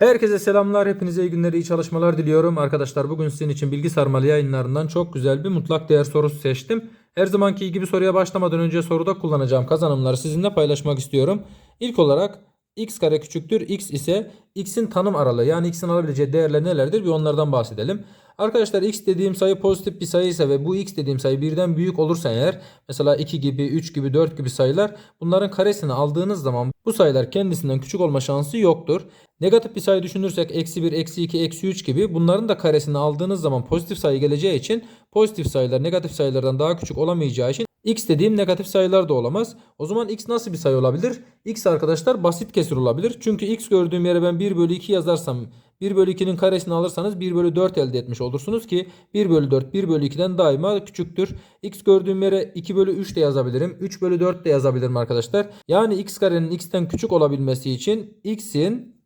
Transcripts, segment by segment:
Herkese selamlar, hepinize iyi günler, iyi çalışmalar diliyorum. Arkadaşlar bugün sizin için bilgi sarmalı yayınlarından çok güzel bir mutlak değer sorusu seçtim. Her zamanki gibi soruya başlamadan önce soruda kullanacağım kazanımları sizinle paylaşmak istiyorum. İlk olarak x kare küçüktür x ise x'in tanım aralığı yani x'in alabileceği değerler nelerdir bir onlardan bahsedelim. Arkadaşlar x dediğim sayı pozitif bir sayı ise ve bu x dediğim sayı birden büyük olursa eğer mesela 2 gibi 3 gibi 4 gibi sayılar bunların karesini aldığınız zaman bu sayılar kendisinden küçük olma şansı yoktur. Negatif bir sayı düşünürsek eksi 1, eksi 2, eksi 3 gibi bunların da karesini aldığınız zaman pozitif sayı geleceği için pozitif sayılar negatif sayılardan daha küçük olamayacağı için x dediğim negatif sayılar da olamaz. O zaman x nasıl bir sayı olabilir? x arkadaşlar basit kesir olabilir. Çünkü x gördüğüm yere ben 1 bölü 2 yazarsam 1 bölü 2'nin karesini alırsanız 1 bölü 4 elde etmiş olursunuz ki 1 bölü 4 1 bölü 2'den daima küçüktür. x gördüğüm yere 2 bölü 3 de yazabilirim. 3 bölü 4 de yazabilirim arkadaşlar. Yani x karenin x'ten küçük olabilmesi için x'in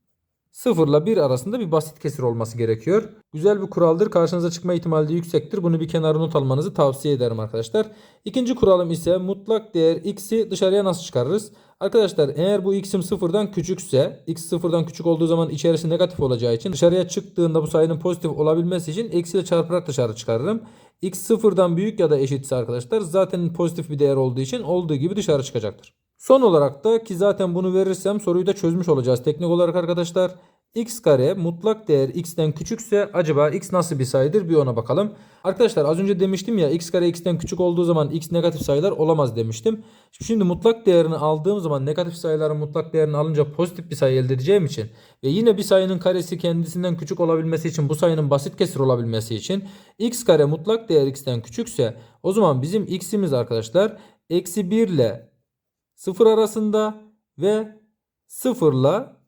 0 ile 1 arasında bir basit kesir olması gerekiyor. Güzel bir kuraldır. Karşınıza çıkma ihtimali de yüksektir. Bunu bir kenara not almanızı tavsiye ederim arkadaşlar. İkinci kuralım ise mutlak değer x'i dışarıya nasıl çıkarırız? Arkadaşlar eğer bu x'im sıfırdan küçükse x sıfırdan küçük olduğu zaman içerisi negatif olacağı için dışarıya çıktığında bu sayının pozitif olabilmesi için eksiyle çarparak dışarı çıkarırım. x sıfırdan büyük ya da eşitse arkadaşlar zaten pozitif bir değer olduğu için olduğu gibi dışarı çıkacaktır. Son olarak da ki zaten bunu verirsem soruyu da çözmüş olacağız. Teknik olarak arkadaşlar x kare mutlak değer x'ten küçükse acaba x nasıl bir sayıdır bir ona bakalım. Arkadaşlar az önce demiştim ya x kare x'ten küçük olduğu zaman x negatif sayılar olamaz demiştim. Şimdi mutlak değerini aldığım zaman negatif sayıların mutlak değerini alınca pozitif bir sayı elde edeceğim için ve yine bir sayının karesi kendisinden küçük olabilmesi için bu sayının basit kesir olabilmesi için x kare mutlak değer x'ten küçükse o zaman bizim x'imiz arkadaşlar eksi 1 ile 0 arasında ve 0 ile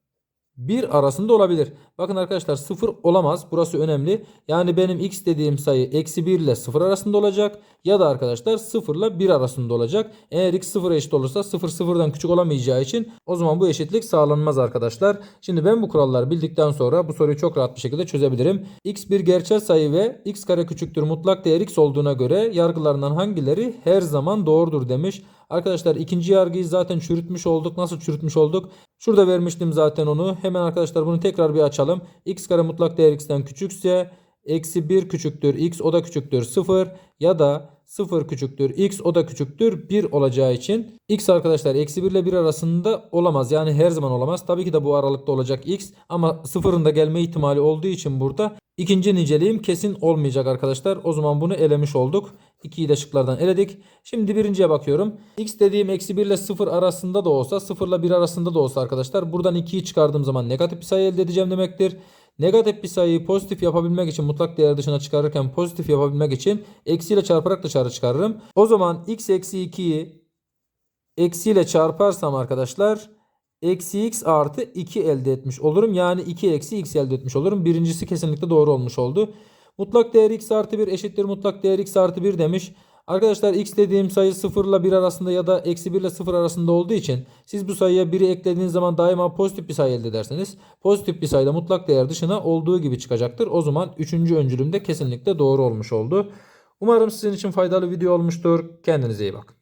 1 arasında olabilir. Bakın arkadaşlar 0 olamaz. Burası önemli. Yani benim x dediğim sayı eksi 1 ile 0 arasında olacak. Ya da arkadaşlar 0 ile 1 arasında olacak. Eğer x 0 eşit olursa 0 0'dan küçük olamayacağı için o zaman bu eşitlik sağlanmaz arkadaşlar. Şimdi ben bu kuralları bildikten sonra bu soruyu çok rahat bir şekilde çözebilirim. x bir gerçel sayı ve x kare küçüktür mutlak değer x olduğuna göre yargılarından hangileri her zaman doğrudur demiş. Arkadaşlar ikinci yargıyı zaten çürütmüş olduk. Nasıl çürütmüş olduk? Şurada vermiştim zaten onu. Hemen arkadaşlar bunu tekrar bir açalım. x kare mutlak değer x'ten küçükse eksi 1 küçüktür x o da küçüktür 0 ya da 0 küçüktür x o da küçüktür 1 olacağı için x arkadaşlar eksi 1 ile 1 arasında olamaz. Yani her zaman olamaz. Tabii ki de bu aralıkta olacak x ama 0'ın da gelme ihtimali olduğu için burada ikinci niceliğim kesin olmayacak arkadaşlar. O zaman bunu elemiş olduk. 2'yi de şıklardan eledik. Şimdi birinciye bakıyorum. X dediğim eksi 1 ile 0 arasında da olsa 0 ile 1 arasında da olsa arkadaşlar buradan 2'yi çıkardığım zaman negatif bir sayı elde edeceğim demektir. Negatif bir sayıyı pozitif yapabilmek için mutlak değer dışına çıkarırken pozitif yapabilmek için eksiyle çarparak dışarı çıkarırım. O zaman x eksi 2'yi eksiyle çarparsam arkadaşlar eksi x artı 2 elde etmiş olurum. Yani 2 eksi x elde etmiş olurum. Birincisi kesinlikle doğru olmuş oldu. Mutlak değer x artı 1 eşittir mutlak değer x artı 1 demiş. Arkadaşlar x dediğim sayı 0 ile 1 arasında ya da eksi 1 ile 0 arasında olduğu için siz bu sayıya 1'i eklediğiniz zaman daima pozitif bir sayı elde edersiniz. Pozitif bir sayıda mutlak değer dışına olduğu gibi çıkacaktır. O zaman 3. öncülüm de kesinlikle doğru olmuş oldu. Umarım sizin için faydalı video olmuştur. Kendinize iyi bakın.